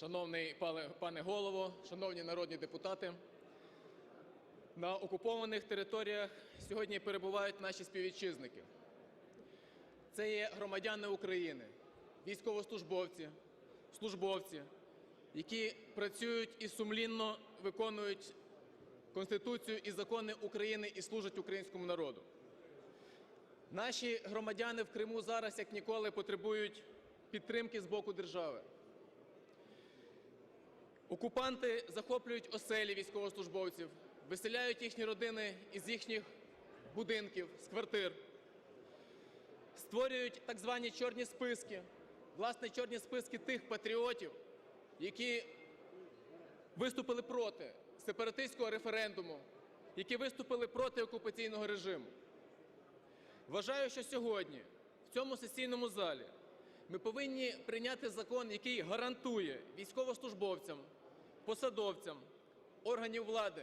Шановний пане- Голово, шановні народні депутати, на окупованих територіях сьогодні перебувають наші співвітчизники. Це є громадяни України, військовослужбовці, службовці, які працюють і сумлінно виконують Конституцію і закони України і служать українському народу. Наші громадяни в Криму зараз як ніколи потребують підтримки з боку держави. Окупанти захоплюють оселі військовослужбовців, виселяють їхні родини із їхніх будинків, з квартир, створюють так звані чорні списки, власне, чорні списки тих патріотів, які виступили проти сепаратистського референдуму, які виступили проти окупаційного режиму. Вважаю, що сьогодні в цьому сесійному залі ми повинні прийняти закон, який гарантує військовослужбовцям, посадовцям органів влади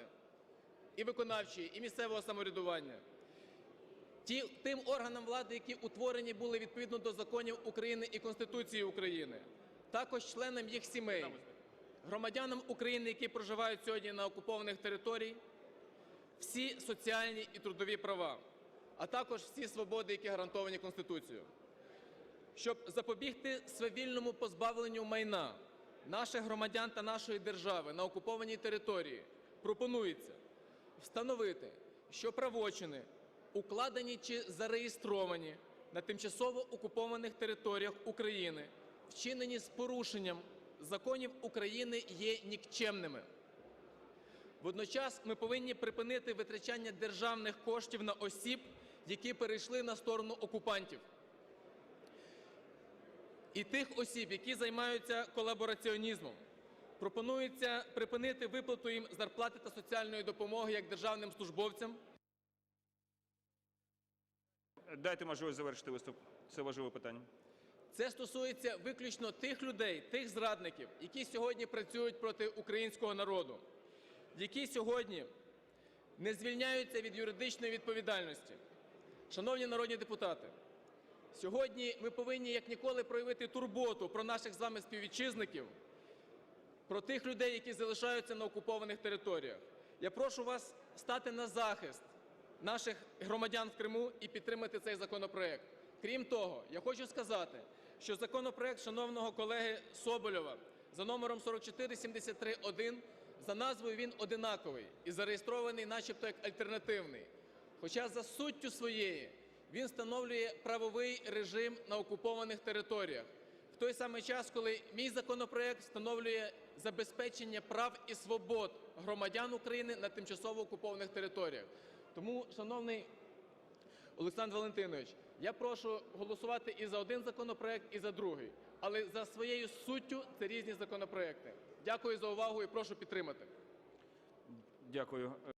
і виконавчої, і місцевого самоврядування, ті, тим органам влади, які утворені були відповідно до законів України і Конституції України, також членам їх сімей, громадянам України, які проживають сьогодні на окупованих територіях, всі соціальні і трудові права, а також всі свободи, які гарантовані Конституцією. Щоб запобігти свавільному позбавленню майна наших громадян та нашої держави на окупованій території, пропонується встановити, що правочини, укладені чи зареєстровані на тимчасово окупованих територіях України, вчинені з порушенням законів України, є нікчемними. Водночас ми повинні припинити витрачання державних коштів на осіб, які перейшли на сторону окупантів. І тих осіб, які займаються колабораціонізмом. Пропонується припинити виплату їм зарплати та соціальної допомоги як державним службовцям, Дайте можливість завершити виступ. Це важливе питання. Це стосується виключно тих людей, тих зрадників, які сьогодні працюють проти українського народу, які сьогодні не звільняються від юридичної відповідальності. Шановні народні депутати, сьогодні ми повинні як ніколи проявити турботу про наших з вами співвітчизників, про тих людей, які залишаються на окупованих територіях. Я прошу вас стати на захист наших громадян в Криму і підтримати цей законопроект. Крім того, я хочу сказати, що законопроект шановного колеги Соболєва за номером 4473-1 за назвою він одинаковий і зареєстрований начебто як альтернативний. Хоча за суттю своєї він встановлює правовий режим на окупованих територіях. В той самий час, коли мій законопроект встановлює забезпечення прав і свобод громадян України на тимчасово окупованих територіях. Тому, шановний Олександр Валентинович, я прошу голосувати і за один законопроект, і за другий. Але за своєю суттю це різні законопроекти. Дякую за увагу і прошу підтримати. Дякую.